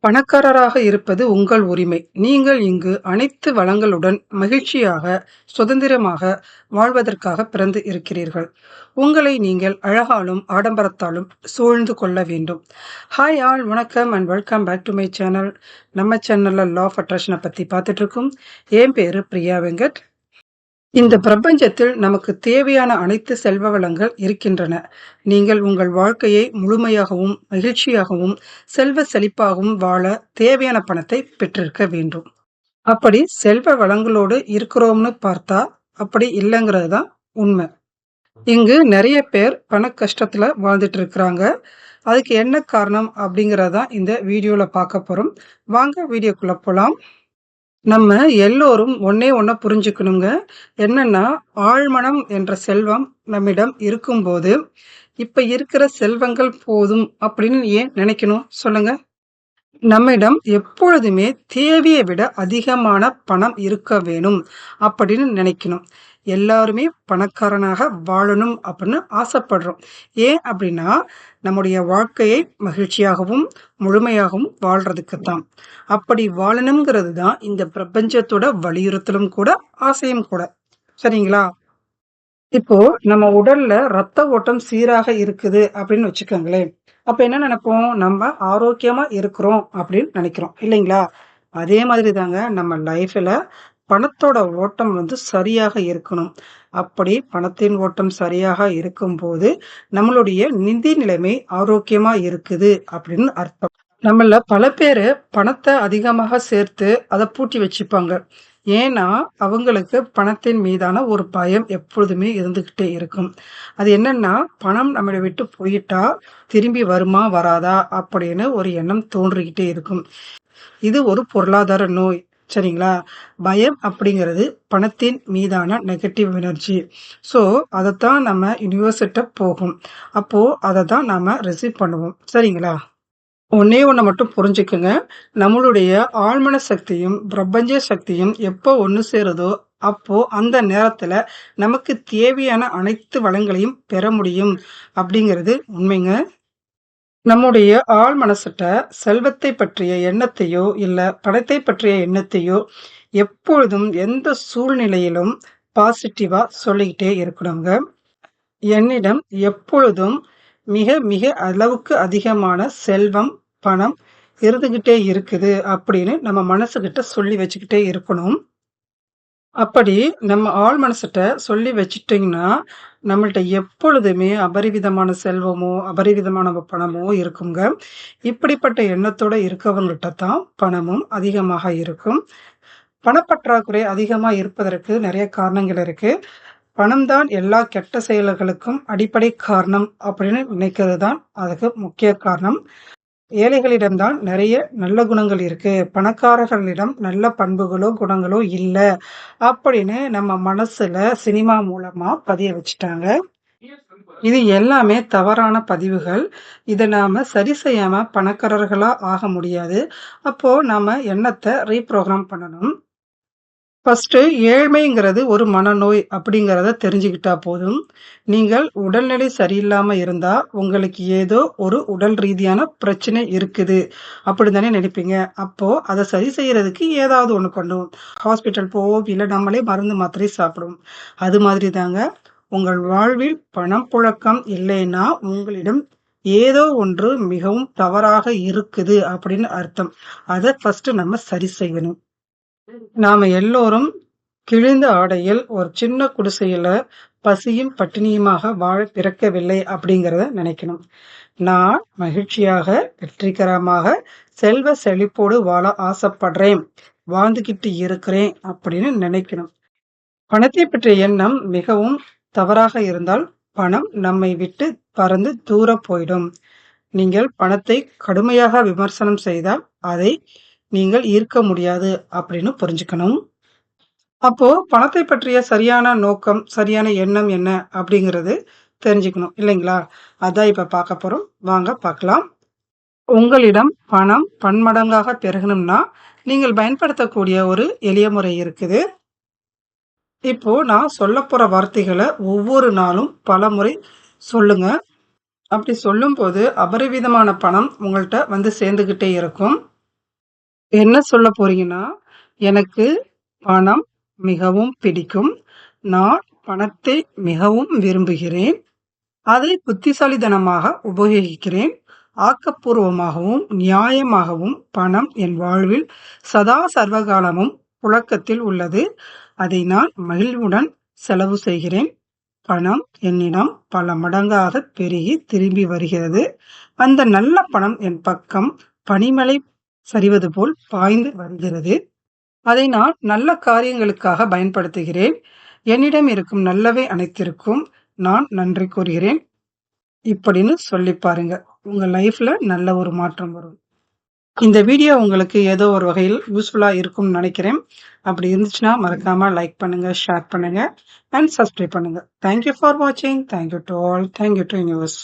பணக்காரராக இருப்பது உங்கள் உரிமை. நீங்கள் இங்கு அனைத்து வளங்களுடன் மகிழ்ச்சியாக, சுதந்திரமாக வாழ்வதற்காக பிறந்து இருக்கிறீர்கள். உங்களை நீங்கள் அழகாலும், ஆடம்பரத்தாலும் சூழ்ந்து கொள்ள வேண்டும். ஹாய் ஆல் வணக்கம் and welcome back to my channel. நம்ம சேனல்ல லா ஆஃப் அட்ராக்ஷனை பத்தி பார்த்துட்டு இருக்கோம். என் பேரு பிரியா வெங்கட். இந்த பிரபஞ்சத்தில் நமக்கு தேவையான அனைத்து செல்வ வளங்கள் இருக்கின்றன. நீங்கள் உங்கள் வாழ்க்கையை முழுமையாகவும், மகிழ்ச்சியாகவும், செல்வ செழிப்பாகவும் வாழ தேவையான பணத்தை பெற்றிருக்க வேண்டும். அப்படி செல்வ வளங்களோடு இருக்கிறோம்னு பார்த்தா, அப்படி இல்லைங்கிறது தான் உண்மை. இங்கு நிறைய பேர் பண கஷ்டத்துல வாழ்ந்துட்டு இருக்கிறாங்க. அதுக்கு என்ன காரணம் அப்படிங்கிறதான் இந்த வீடியோல பார்க்க போறோம். வாங்க வீடியோக்குள்ள போலாம். நம்ம எல்லோரும் ஒன்னே ஒன்ன புரிஞ்சுக்கணுங்க. என்னன்னா, ஆழ்மனம் என்ற செல்வம் நம்மிடம் இருக்கும்போது, இப்ப இருக்கிற செல்வங்கள் போதும் அப்படின்னு ஏன் நினைக்கணும் சொல்லுங்க? நம்மிடம் எப்பொழுதுமே தேவையை விட அதிகமான பணம் இருக்க வேணும் அப்படின்னு நினைக்கணும். எல்லாருமே பணக்காரனாக வாழணும் அப்படின்னு ஆசைப்படுறோம். ஏன் அப்படின்னா, நம்முடைய வாழ்க்கையை மகிழ்ச்சியாகவும், முழுமையாகவும் வாழ்றதுக்கு தான். அப்படி வாழணுங்கிறது தான் இந்த பிரபஞ்சத்தோட வலியுறுத்தலும் கூட, ஆசையும் கூட. சரிங்களா? இப்போ நம்ம உடல்ல ரத்த ஓட்டம் சீராக இருக்குது அப்படின்னு வச்சுக்கோங்களேன். அப்ப என்ன நினைப்போம்? நம்ம ஆரோக்கியமா இருக்கிறோம் அப்படின்னு நினைக்கிறோம். இல்லைங்களா? அதே மாதிரி தாங்க நம்ம லைஃப்ல பணத்தோட ஓட்டம் வந்து சரியாக இருக்கணும். அப்படி பணத்தின் ஓட்டம் சரியாக இருக்கும்போது, நம்மளுடைய நிதி நிலைமை ஆரோக்கியமா இருக்குது அப்படின்னு அர்த்தம். நம்மள பல பேரு பணத்த அதிகமாக சேர்த்து அத பூட்டி வச்சுப்பாங்க. ஏன்னா, அவங்களுக்கு பணத்தின் மீதான ஒரு பயம் எப்பொழுதுமே இருந்துகிட்டே இருக்கும். அது என்னன்னா, பணம் நம்மள விட்டு போயிட்டா, திரும்பி வருமா? வராதா? அப்படின்னு ஒரு எண்ணம் தோன்றிக்கிட்டே இருக்கும். இது ஒரு பொருளாதார நோய். சரிங்களா? பயம் அப்படிங்கிறது பணத்தின் மீதான நெகட்டிவ் எனர்ஜி. ஸோ, அதத்தான் நம்ம யூனிவர்சிட்ட போகும். அப்போது அதை தான் நாம் ரிசீவ் பண்ணுவோம். சரிங்களா? ஒன்னே ஒன்று மட்டும் புரிஞ்சுக்குங்க நம்மளுடைய ஆழ்மன சக்தியும், பிரபஞ்ச சக்தியும் எப்போ ஒன்று சேருதோ, அப்போ அந்த நேரத்தில் நமக்கு தேவையான அனைத்து வளங்களையும் பெற முடியும் அப்படிங்கிறது உண்மைங்க. நம்முடைய ஆழ் மனசுட்ட செல்வத்தை பற்றிய எண்ணத்தையோ, இல்லை பணத்தை பற்றிய எண்ணத்தையோ எப்பொழுதும், எந்த சூழ்நிலையிலும் பாசிட்டிவாக சொல்லிக்கிட்டே இருக்கணுங்க. என்னிடம் எப்பொழுதும் மிக மிக அளவுக்கு அதிகமான செல்வம், பணம் இருந்துகிட்டே இருக்குது அப்படின்னு நம்ம மனசுக்கிட்ட சொல்லி வச்சுக்கிட்டே இருக்கணும். அப்படி நம்ம ஆழ் மனசுட்ட சொல்லி வச்சுட்டீங்கன்னா, நம்மள்ட்ட எப்பொழுதுமே அபரிவிதமான செல்வமோ, அபரிவிதமான பணமோ இருக்குங்க. இப்படிப்பட்ட எண்ணத்தோட இருக்கவங்கள்ட்ட தான் பணமும் அதிகமாக இருக்கும். பணப்பற்றாக்குறை அதிகமா இருப்பதற்கு நெறைய காரணங்கள் இருக்கு. பணம் தான் எல்லா கெட்ட செயல்களுக்கும் அடிப்படை காரணம் அப்படின்னு நினைக்கிறது தான் அதுக்கு முக்கிய காரணம். ஏழைகளிடம்தான் நிறைய நல்ல குணங்கள் இருக்கு. பணக்காரர்களிடம் நல்ல பண்புகளோ, குணங்களோ இல்லை அப்படின்னு நம்ம மனசுல சினிமா மூலமா பதிய வச்சுட்டாங்க. இது எல்லாமே தவறான பதிவுகள். இதை நாம சரி செய்யாம பணக்காரர்களா ஆக முடியாது. அப்போ நாம எண்ணத்தை ரீப்ரோக்ராம் பண்ணணும். ஃபஸ்ட்டு ஏழ்மைங்கிறது ஒரு மனநோய் அப்படிங்கிறத தெரிஞ்சுக்கிட்டா போதும். நீங்கள் உடல்நிலை சரியில்லாமல் இருந்தால் உங்களுக்கு ஏதோ ஒரு உடல் ரீதியான பிரச்சனை இருக்குது அப்படின்னு தானே நினைப்பீங்க. அப்போது அதை சரி செய்கிறதுக்கு ஏதாவது ஒன்று பண்ணுவோம். ஹாஸ்பிட்டல் போவோம், இல்லை நம்மளே மருந்து, மாத்திரை சாப்பிடுவோம். அது மாதிரி தாங்க உங்கள் வாழ்வில் பணம் புழக்கம் இல்லைன்னா, உங்களிடம் ஏதோ ஒன்று மிகவும் தவறாக இருக்குது அப்படின்னு அர்த்தம். அதை ஃபஸ்ட்டு நம்ம சரி செய்யணும். நாம எல்லோரும் கிழிந்த ஆடையில் ஒரு சின்ன குடிசையில பசியும், பட்டினியுமாக வாழ பிறக்கவில்லை அப்படிங்கிறத நினைக்கணும். நான் மகிழ்ச்சியாக, வெற்றிகரமாக, செல்வ செழிப்போடு வாழ ஆசைப்படுறேன். வாழ்ந்துகிட்டு இருக்கிறேன் அப்படின்னு நினைக்கணும். பணத்தை பற்றிய எண்ணம் மிகவும் தவறாக இருந்தால், பணம் நம்மை விட்டு பறந்து தூர போயிடும். நீங்கள் பணத்தை கடுமையாக விமர்சனம் செய்தால், அதை நீங்கள் ஈர்க்க முடியாது அப்படின்னு புரிஞ்சுக்கணும். அப்போ பணத்தை பற்றிய சரியான நோக்கம், சரியான எண்ணம் என்ன அப்படிங்கிறது தெரிஞ்சுக்கணும். இல்லைங்களா? அதான் இப்ப பார்க்க போறோம். வாங்க பார்க்கலாம். உங்களிடம் பணம் பன்மடங்காக பெருகணும்னா, நீங்கள் பயன்படுத்தக்கூடிய ஒரு எளிய முறை இருக்குது. இப்போ நான் சொல்லப்போற வார்த்தைகளை ஒவ்வொரு நாளும் பலமுறை சொல்லுங்க. அப்படி சொல்லும்போது அபரிவிதமான பணம் உங்கள்கிட்ட வந்து சேர்ந்துகிட்டே இருக்கும். என்ன சொல்ல போறீங்கன்னா, எனக்கு பணம் மிகவும் பிடிக்கும். நான் பணத்தை மிகவும் விரும்புகிறேன். அதை புத்திசாலித்தனமாக உபயோகிக்கிறேன். ஆக்கப்பூர்வமாகவும், நியாயமாகவும் பணம் என் வாழ்வில் சதா சர்வகாலமும் புழக்கத்தில் உள்ளது. அதை நான் மகிழ்வுடன் செலவு செய்கிறேன். பணம் என்னிடம் பல மடங்காக பெருகி திரும்பி வருகிறது. அந்த நல்ல பணம் என் பக்கம் பனிமலை சரிவது போல் பாய்ந்து வருகிறது. அதை நான் நல்ல காரியங்களுக்காக பயன்படுத்துகிறேன். என்னிடம் இருக்கும் நல்லவை அனைத்திற்கும் நான் நன்றி கூறுகிறேன். இப்படின்னு சொல்லி பாருங்க. உங்க லைஃப்ல நல்ல ஒரு மாற்றம் வரும். இந்த வீடியோ உங்களுக்கு ஏதோ ஒரு வகையில் யூஸ்ஃபுல்லா இருக்கும்னு நினைக்கிறேன். அப்படி இருந்துச்சுன்னா மறக்காம லைக் பண்ணுங்க, ஷேர் பண்ணுங்க அண்ட் சப்ஸ்கிரைப் பண்ணுங்க. தேங்க் யூ ஃபார் வாட்சிங். Thank you to all. Thank you to universe.